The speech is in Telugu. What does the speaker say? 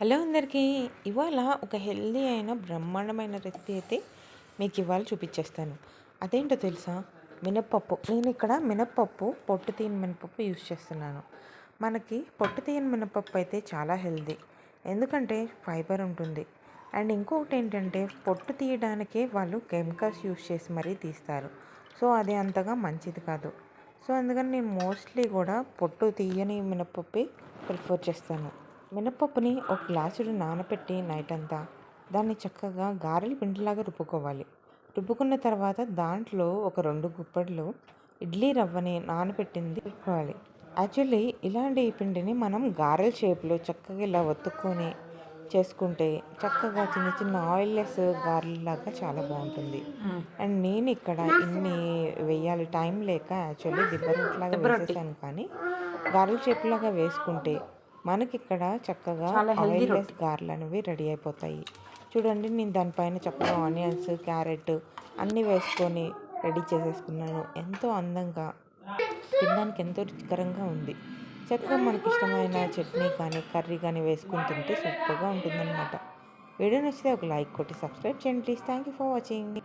హలో అందరికీ ఇవాళ ఒక హెల్దీ అయిన బ్రహ్మాండమైన రెసిపీ అయితే మీకు ఇవాళ చూపించేస్తాను అదేంటో తెలుసా? మినప్పప్పు. నేను ఇక్కడ మినప్పప్పు పొట్టు తీయని మినపప్పు యూస్ చేస్తున్నాను. మనకి పొట్టు తీయని మినపప్పు అయితే చాలా హెల్దీ. ఎందుకంటే ఫైబర్ ఉంటుంది. అండ్ ఇంకొకటి ఏంటంటే పొట్టు తీయడానికే వాళ్ళు కెమికల్స్ యూజ్ చేసి మరీ తీస్తారు. సో అది అంతగా మంచిది కాదు. సో అందుకని నేను మోస్ట్లీ కూడా పొట్టు తీయని మినపప్పే ప్రిఫర్ చేస్తాను. మినపప్పుని ఒక గ్లాసుడు నానబెట్టి నైట్ అంతా దాన్ని చక్కగా గారెల పిండిలాగా రుబ్బుకోవాలి. రుబ్బుకున్న తర్వాత దాంట్లో ఒక రెండు గుప్పట్లు ఇడ్లీ రవ్వని నానబెట్టింది పెట్టుకోవాలి యాక్చువల్లీ ఇలాంటి పిండిని మనం గారెల షేప్లో చక్కగా ఇలా ఒత్తుకొని చేసుకుంటే చక్కగా చిన్న చిన్న ఆయిల్లెస్ గారెలాగా చాలా బాగుంటుంది. అండ్ నేను ఇక్కడ ఇన్ని వేయాలి టైం లేక యాక్చువల్లీ దిబ్బ రొట్టెలాగా వేసేసాను కానీ గారెల షేప్ లాగా వేసుకుంటే మనకి ఇక్కడ చక్కగా ఆయిల్లెస్ గారెలు అనేవి రెడీ అయిపోతాయి. చూడండి నేను దానిపైన చక్కగా ఆనియన్స్ క్యారెట్ అన్నీ వేసుకొని రెడీ చేసేసుకున్నాను. ఎంతో అందంగా తినడానికి ఎంతో రుచికరంగా ఉంది. చక్కగా మనకి ఇష్టమైన చట్నీ కానీ కర్రీ కానీ వేసుకుని తింటే సూపర్గా ఉంటుందన్నమాట. వీడియో నచ్చితే ఒక లైక్ కొట్టి సబ్స్క్రైబ్ చేయండి please thank you for watching